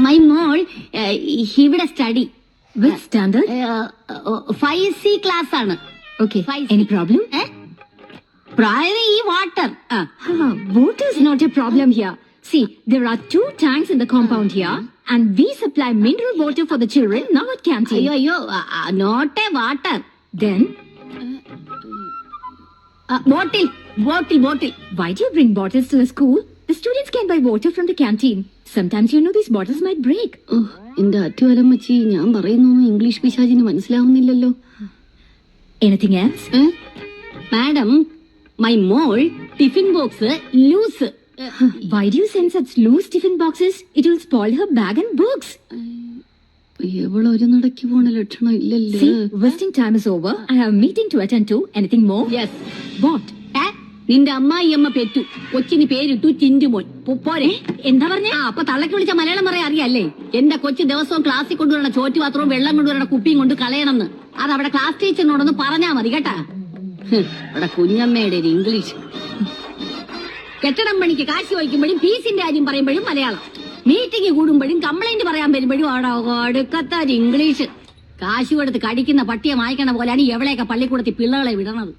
My മോൾ ഇവിടെ study Which standard? Five C class ആണ് Okay. Five Any C. problem? ഏ? പ്രായം ഈ water Ah, water is not a problem here. See, there are two tanks in the compound here, and we supply mineral water for the children now at canteen. അയ്യോ അയ്യോ not a water Then, bottle bottle bottle why do you bring bottles to the school? The students can buy water from the canteen. Sometimes you know these bottles might break. എന്റെ അറ്റുവലമ്മച്ചി ഞാൻ പറയുന്നൊന്നും English പിശാചിന് മനസ്സിലാവുന്നില്ലല്ലോ Anything else? Madam my mall tiffin box loose Why do you send such loose tiffin boxes? It will spoil her bag and books. എവളൊരു നടക്കി പോണ ലക്ഷണം ഇല്ലല്ലേ See, wasting time is over. I have a meeting to attend to. Anything more? Yes What? നിന്റെ അമ്മായി അമ്മ പെറ്റു. കൊച്ചിന് പേരിട്ടു ചിന്റുമോൻ. പോരെ. എന്താ പറഞ്ഞേ? ആ അപ്പൊ തള്ളക്ക് വിളിച്ച മലയാളം പറയാൻ അറിയാല്ലേ? എന്റെ കൊച്ചു ദിവസവും ക്ലാസ്സിൽ കൊണ്ടുവരണ ചോറ്റുപാത്രവും വെള്ളം കൊണ്ടുവരണ കുപ്പിയും കൊണ്ട് കളയണമെന്ന്. അത് അവിടെ ക്ലാസ് ടീച്ചറിനോടൊന്ന് പറഞ്ഞാ മതി കേട്ടാ? അവിടെ കുഞ്ഞമ്മയുടെ ഒരു ഇംഗ്ലീഷ്. കെട്ടിടം പണിക്ക് കാശ് വഹിക്കുമ്പോഴും ഫീസിന്റെ കാര്യം പറയുമ്പോഴും മലയാളം. മീറ്റിംഗ് കൂടുമ്പോഴും കംപ്ലൈന്റ് പറയാൻ വരുമ്പോഴും അവിടെ അടുക്കത്ത ഒരു ഇംഗ്ലീഷ്. കാശ് കൊടുത്ത് കടിക്കുന്ന പട്ടിയെ മായ്ക്കണ പോലെയാണ് എവിടെയൊക്കെ പള്ളിക്കൂടത്തിൽ പിള്ളകളെ വിടണത്.